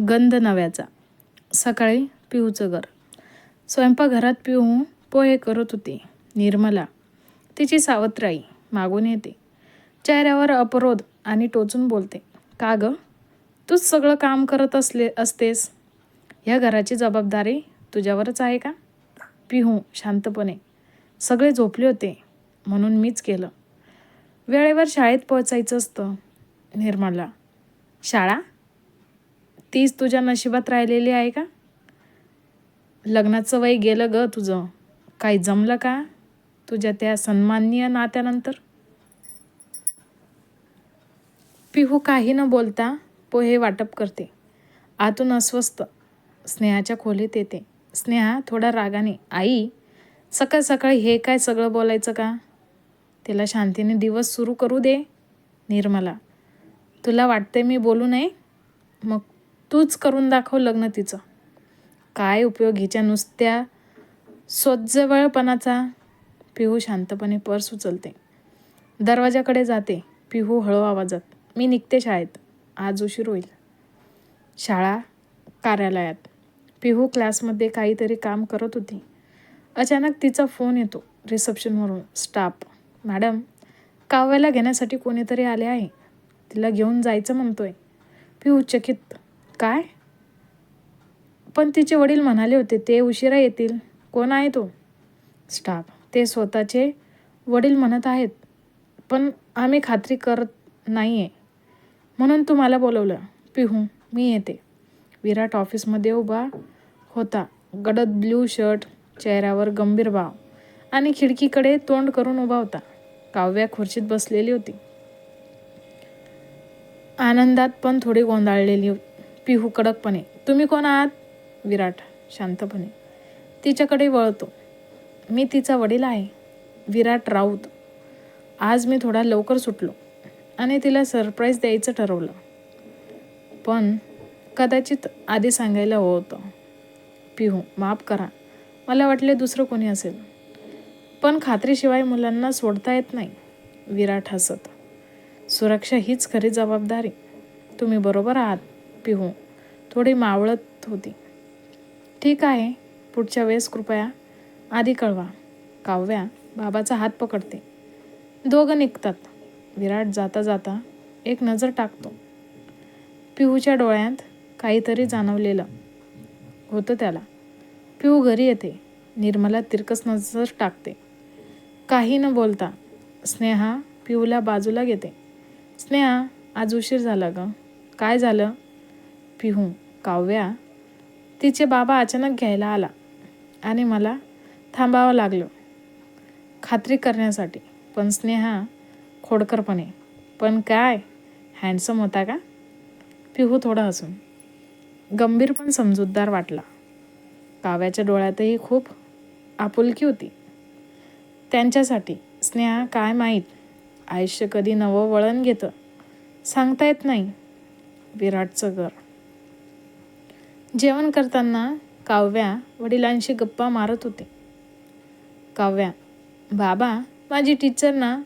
गंध नव्याचा. सकाळी पिऊचं घर. स्वयंपाकघरात पिहू पोहे करत होती निर्मला. तिची सावत्राई मागून येते. चेहऱ्यावर अपरोध आणि टोचून बोलते. का गं? तूच सगळं काम करत असले असतेस. ह्या घराची जबाबदारी तुझ्यावरच आहे का? पिहू शांतपणे. सगळे झोपले होते म्हणून मीच केलं. वेळेवर शाळेत पोहोचायचं असतं निर्मला. शाळा? तीच तुझ्या नशिबात राहिलेली आहे का? लग्नाचं वय गेलं ग तुझं. काही जमलं का तुझ्या त्या सन्माननीय नात्यानंतर? पिहू काही न बोलता पोहे वाटप करते. आतून अस्वस्थ. स्नेहाच्या खोलीत येते. स्नेहा थोडा रागाने आई सकाळ सकाळी हे काय सगळं बोलायचं का? तिला शांतीने दिवस सुरू करू दे निर्मला. तुला वाटते मी बोलू नये? मग तूच करून दाखव लग्न तिचं. काय उपयोग हिच्या नुसत्या सोज्जवळपणाचा? पिहू शांतपणे पर्स उचलते. दरवाजाकडे जाते. पिहू हळू आवाजात मी निघते शाळेत. आज उशीर होईल. शाळा कार्यालयात. पिहू क्लासमध्ये काहीतरी काम करत होती. अचानक तिचा फोन येतो रिसेप्शनवरून. स्टाफ मॅडम काव्याला घेण्यासाठी कोणीतरी आले आहे. तिला घेऊन जायचं म्हणतोय. पिहू चकित काय? पण तिचे वडील म्हणाले होते ते उशिरा येतील. कोण आहे तो? स्टाफ. ते स्वतःचे वडील म्हणत आहेत. पण आम्ही खात्री करत नाही आहे म्हणून तुम्हाला बोलवलं. पिहू मी येते. विराट ऑफिसमध्ये उभा होता. गडद ब्ल्यू शर्ट चेहऱ्यावर गंभीर भाव आणि खिडकीकडे तोंड करून उभा होता. काव्या खुर्चीत बसलेली होती. आनंदात पण थोडी गोंधळलेली पिहू कडकपणे. तुम्ही कोण आहात? विराट शांतपणे. तिच्याकडे वळतो. मी तिचा वडील आहे. विराट राऊत. आज मी थोडा लवकर सुटलो आणि तिला सरप्राईज द्यायचं ठरवलं. पण कदाचित आधी सांगायला हवं होतं. पिहू माफ करा. मला वाटले दुसरं कोणी असेल. पण खात्रीशिवाय मुलांना सोडता येत नाही. विराट हसत. सुरक्षा हीच खरी जबाबदारी. तुम्ही बरोबर आहात. पिहू थोडी मावळत होती. ठीक आहे पुढच्या वेळेस कृपया आधी कळवा. काव्या बाबाचा हात पकडते. दोघं निघतात. विराट जाता जाता एक नजर टाकतो. पिहूच्या डोळ्यात काहीतरी जाणवलेलं होतं त्याला. पिहू घरी येते. निर्मला तिरकस नजर टाकते. काही न बोलता स्नेहा पिऊला बाजूला घेते. स्नेहा आज उशीर झाला ग. काय झालं? पिहू काव्या तिचे बाबा अचानक घ्यायला आला आणि मला थांबावं लागलं. खात्री करण्यासाठी. पण स्नेहा खोडकरपणे पण काय? हँडसम होता का? पिहू थोडा हसून. गंभीर पण समजूतदार वाटला. काव्याच्या डोळ्यातही खूप आपुलकी होती. त्यांच्यासाठी स्नेहा काय माहीत? आयुष्य कधी नवं वळण घेतं? सांगता येत नाही. विराटचं घर. जेवण करताना काव्या वडिलांशी गप्पा मारत होते. काव्या बाबा माझी टीचर ना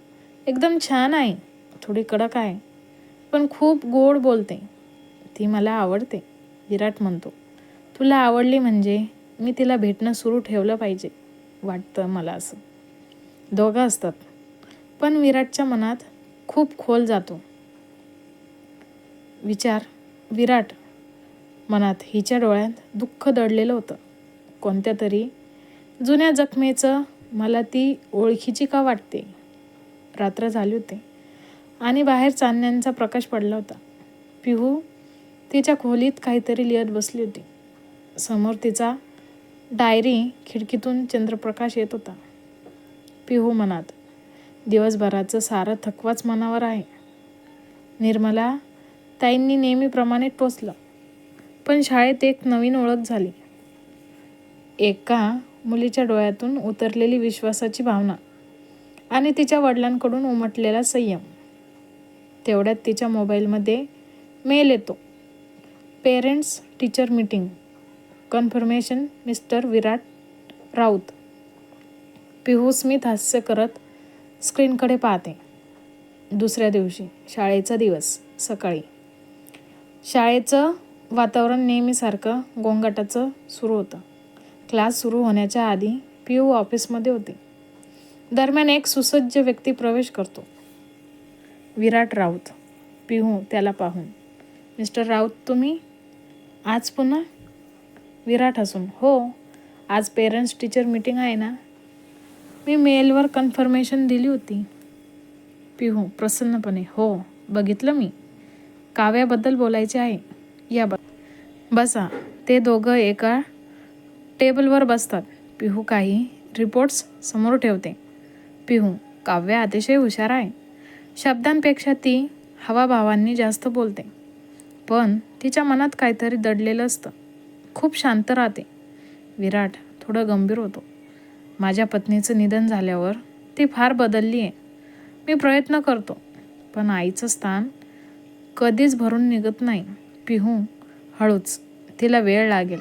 एकदम छान आहे थोडी कडक आहे पण खूप गोड बोलते. ती मला आवडते विराट म्हणतो. तुला आवडली म्हणजे मी तिला भेटणं सुरू ठेवलं पाहिजे वाटतं मला असं. दोघं असतात पण विराटच्या मनात खूप खोल जातो. विचार विराट मनात हिच्या डोळ्यात दुःख दडलेलं होतं. कोणत्या तरी जुन्या जखमेचं मला ती ओळखीची का वाटते? रात्र झाली होती आणि बाहेर चांदण्यांचा प्रकाश पडला होता. पिहू तिच्या खोलीत काहीतरी लिहत बसली होती. समोर तिचा डायरी खिडकीतून चंद्रप्रकाश येत होता. पिहू मनात दिवसभराचं सारं थकवाच मनावर आहे. निर्मला ताईंनी नेहमीप्रमाणे टोचलं. पण शाळेत एक नवीन ओळख झाली. एका मुलीच्या डोळ्यातून उतरलेली विश्वासाची भावना आणि तिच्या वडिलांकडून उमटलेला संयम. तेवढ्यात तिच्या मोबाईलमध्ये मेल येतो. Parents teacher meeting. Confirmation mister Virat Raut. Pihu स्मित हास्य करत स्क्रीनकडे पाहते. दुसऱ्या दिवशी शाळेचा दिवस सकाळी. शाळेचं वातावरण नेहमीसारखं गोंगाटाचं सुरू होतं. क्लास सुरू होण्याच्या आधी पियू ऑफिसमध्ये होते. दरम्यान एक सुसज्ज व्यक्ती प्रवेश करतो. विराट राऊत. पिहू त्याला पाहून मिस्टर राऊत तुम्ही? आज पुन्हा? विराट हसून हो आज पेरेंट्स टीचर मीटिंग आहे ना? मी मेलवर कन्फर्मेशन दिली होती. पिहू प्रसन्नपणे हो बघितलं मी. काव्याबद्दल बोलायचे आहे. या ब बसा. ते दोघं एका टेबलवर बसतात. पिहू काही रिपोर्ट्स समोर ठेवते. पिहू काव्य अतिशय हुशार आहे. शब्दांपेक्षा ती हवाभावांनी जास्त बोलते. पण तिच्या मनात काहीतरी दडलेलं असतं. खूप शांत राहते. विराट थोडं गंभीर होतो. माझ्या पत्नीचं निधन झाल्यावर ती फार बदलली आहे. मी प्रयत्न करतो पण आईचं स्थान कधीच भरून निघत नाही. पिहू हळूच. तिला वेळ लागेल.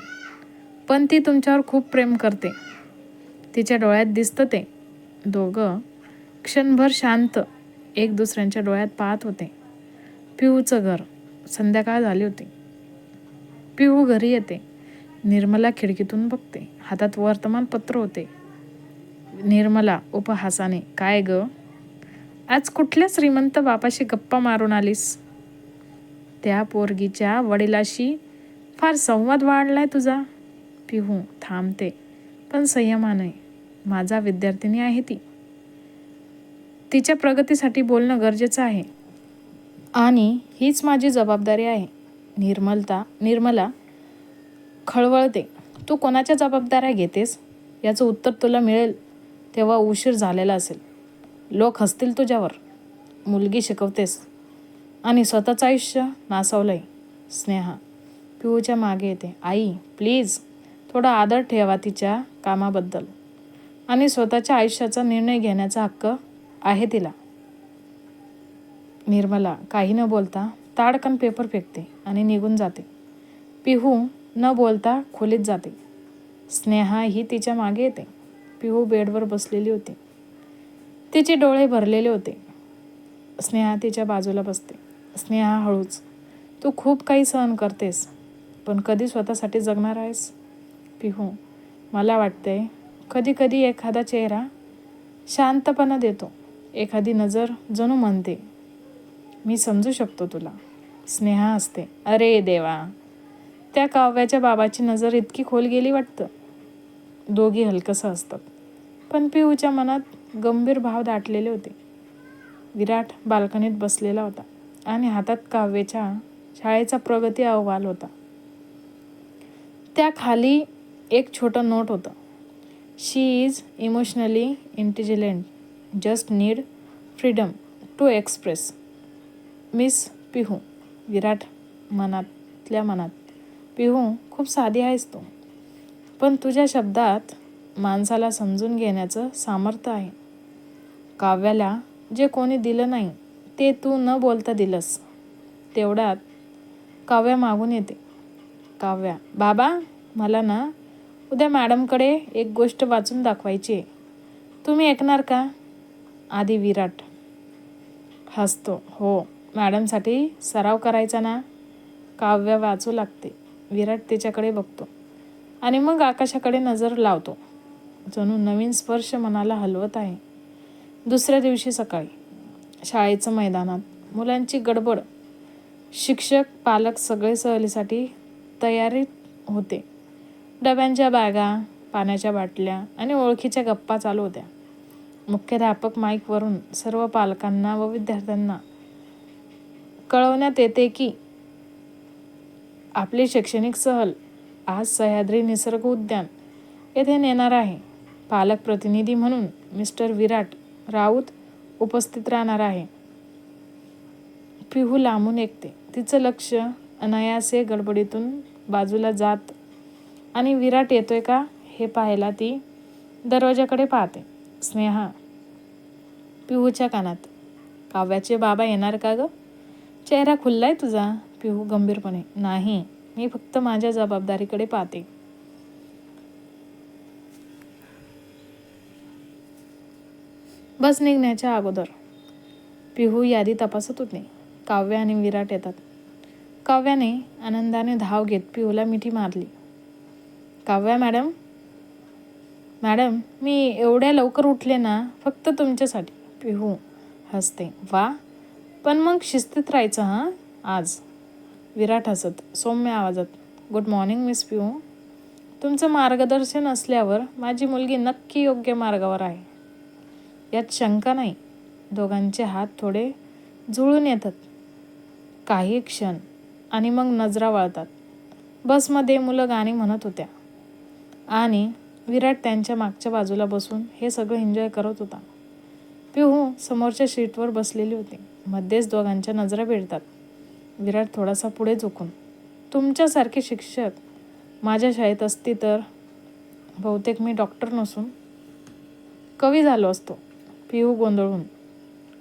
पण ती तुमच्यावर खूप प्रेम करते. तिच्या डोळ्यात दिसतं ते. दोघं क्षणभर शांत एक दुसऱ्यांच्या डोळ्यात पाहत होते. पिहूचं घर संध्याकाळ झाली होती. पिहू घरी येते. निर्मला खिडकीतून बघते. हातात वर्तमानपत्र होते. निर्मला उपहासाने काय ग? आज कुठल्या श्रीमंत बापाशी गप्पा मारून आलीस? त्या पोरगीच्या वडिलाशी फार संवाद वाढलाय तुझा? पिहू थांबते पण संयमाने. माझा विद्यार्थिनी आहे ती. तिच्या प्रगतीसाठी बोलणं गरजेचं आहे. आणि हीच माझी जबाबदारी आहे. निर्मलता निर्मला खळवळते तू कोणाच्या जबाबदाऱ्या घेतेस? याचं उत्तर तुला मिळेल तेव्हा उशीर झालेला असेल. लोक हसतील तुझ्यावर. मुलगी शिकवतेस. आणि स्वतःचं आयुष्य नासवलंय. स्नेहा पिऊच्या मागे येते. आई प्लीज थोडा आदर ठेवा तिच्या कामाबद्दल. आणि स्वतःच्या आयुष्याचा निर्णय घेण्याचा हक्क आहे तिला. निर्मला काही न बोलता ताडकन पेपर फेकते आणि निघून जाते. पिहू न बोलता खोलीत जाते. स्नेहा ही तिच्यामागे येते. पिहू बेडवर बसलेली होती. तिचे डोळे भरलेले होते. स्नेहा तिच्या बाजूला बसते. स्नेहा हळूच. तू खूप काही सहन करतेस पण कधी स्वतःसाठी जगणार आहेस? पिहू मला वाटते कधी कधी एखादा चेहरा शांतपणा देतो एखादी नजर जणू म्हणते. मी समजू शकतो तुला. स्नेहा असते. अरे देवा! त्या काव्याच्या बाबाची नजर इतकी खोल गेली वाटतं. दोघी हलकसं असतात. पण पिऊच्या मनात गंभीर भाव दाटलेले होते. विराट बाल्कनीत बसलेला होता. आणि हातात काव्याच्या शाळेचा प्रगती अहवाल होता. त्या खाली एक छोटं नोट होतं. She is emotionally intelligent just need freedom to express miss Pihu Virat मनातल्या मनात पिहू खूप साधी आहेस तू पण तुझ्या शब्दात माणसाला समजून घेण्याचं सामर्थ्य आहे. काव्याला जे कोणी दिलं नाही ते तू न बोलता दिलंस. तेवढ्यात काव्या मागून येते. काव्या बाबा मला ना उद्या मॅडमकडे एक गोष्ट वाचून दाखवायची आहे. तुम्ही ऐकणार का? आधी विराट हसतो. हो मॅडमसाठी सराव करायचा ना? काव्य वाचू लागते. विराट तिच्याकडे बघतो आणि मग आकाशाकडे नजर लावतो. जणू नवीन स्पर्श मनाला हलवत आहे. दुसऱ्या दिवशी सकाळी शाळेचं मैदानात. मुलांची गडबड. शिक्षक पालक सगळे सहलीसाठी तयारीत होते. डब्यांच्या बॅगा पाण्याच्या बाटल्या आणि ओळखीच्या गप्पा चालू होत्या. मुख्याध्यापक माईकवरून सर्व पालकांना व विद्यार्थ्यांना कळवण्यात येते की आपली शैक्षणिक सहल आज सह्याद्री निसर्ग उद्यान येथे नेणार आहे. पालक प्रतिनिधी म्हणून मिस्टर विराट राऊत उपस्थित राहणार आहे. पिहू लांबून ऐकते तिचं लक्ष अनायासे गडबडीतून बाजूला जात आणि विराट येतोय का हे पाहायला ती दरवाजाकडे पाहते. स्नेहा पिहूच्या कानात काव्याचे बाबा येणार का ग? चेहरा खुल्लाय तुझा पिहू गंभीरपणे. नाही मी फक्त माझ्या जबाबदारीकडे पाहते. बस निघण्याच्या अगोदर. पिहू यादी तपासत होते काव्य आणि विराट येतात. काव्याने आनंदाने धाव घेत पिहूला मिठी मारली. काव्या मॅडम? मॅडम मी एवढ्या लवकर उठले ना फक्त तुमच्यासाठी. पिहू हसते. वा पण मग शिस्तीत राहायचं हां? आज. विराट हसत सौम्य आवाजात. Good morning miss Pihu. तुमचं मार्गदर्शन असल्यावर माझी मुलगी नक्की योग्य मार्गावर आहे. यात शंका नाही. दोघांचे हात थोडे जुळून येतात. काही क्षण आणि मग नजरा वळतात. बसमध्ये मुलं गाणी म्हणत होत्या. आणि विराट त्यांच्या मागच्या बाजूला बसून हे सगळं एन्जॉय करत होता. पिहू समोरच्या सीटवर बसलेली होती. मध्येच दोघांच्या नजरा भेटतात विराट थोडासा पुढे झुकून तुमच्यासारखे शिक्षक माझ्या शाळेत असती तर? बहुतेक मी डॉक्टर नसून कवी झालो असतो. पिहू गोंधळून.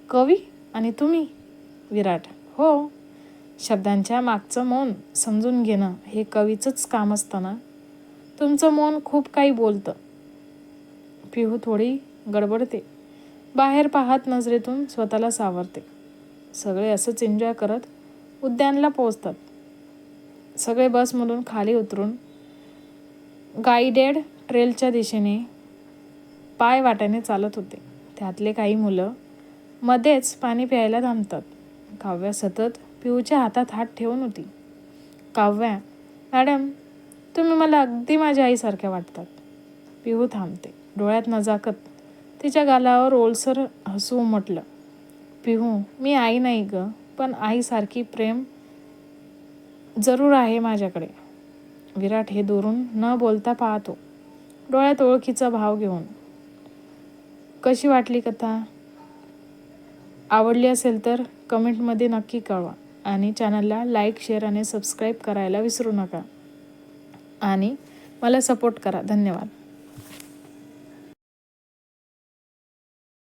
कवी आणि तुम्ही? विराट. हो. शब्दांच्या मागचं मौन समजून घेणं हे कवीचंच काम असतं ना? तुमचं मौन खूप काही बोलतं. पिहू थोडी गडबडते. बाहेर पाहत नजरेतून स्वतःला सावरते. सगळे असंच एन्जॉय करत उद्यानला पोचतात सगळे बसमधून खाली उतरून गाईडेड ट्रेलच्या दिशेने पाय वाट्याने चालत होते. त्यातले काही मुलं मध्येच पाणी प्यायला थांबतात. काव्या सतत पिऊच्या हातात हात ठेवून होती. काव्या मॅडम तुम्ही मला अगदी माझ्या आईसारख्या वाटतात. पिहू थांबते डोळ्यात नजाकत. तिच्या गालावर ओलसर हसू उमटलं. पिहू मी आई नाही ग पण आईसारखी प्रेम जरूर आहे माझ्याकडे. विराट हे दुरून न बोलता पाहतो. डोळ्यात ओळखीचा भाव घेऊन. कशी वाटली कथा? आवडली असेल तर कमेंटमध्ये नक्की कळवा आणि चॅनलला लाईक शेअर आणि सबस्क्राईब करायला विसरू नका. आणि मला सपोर्ट करा. धन्यवाद.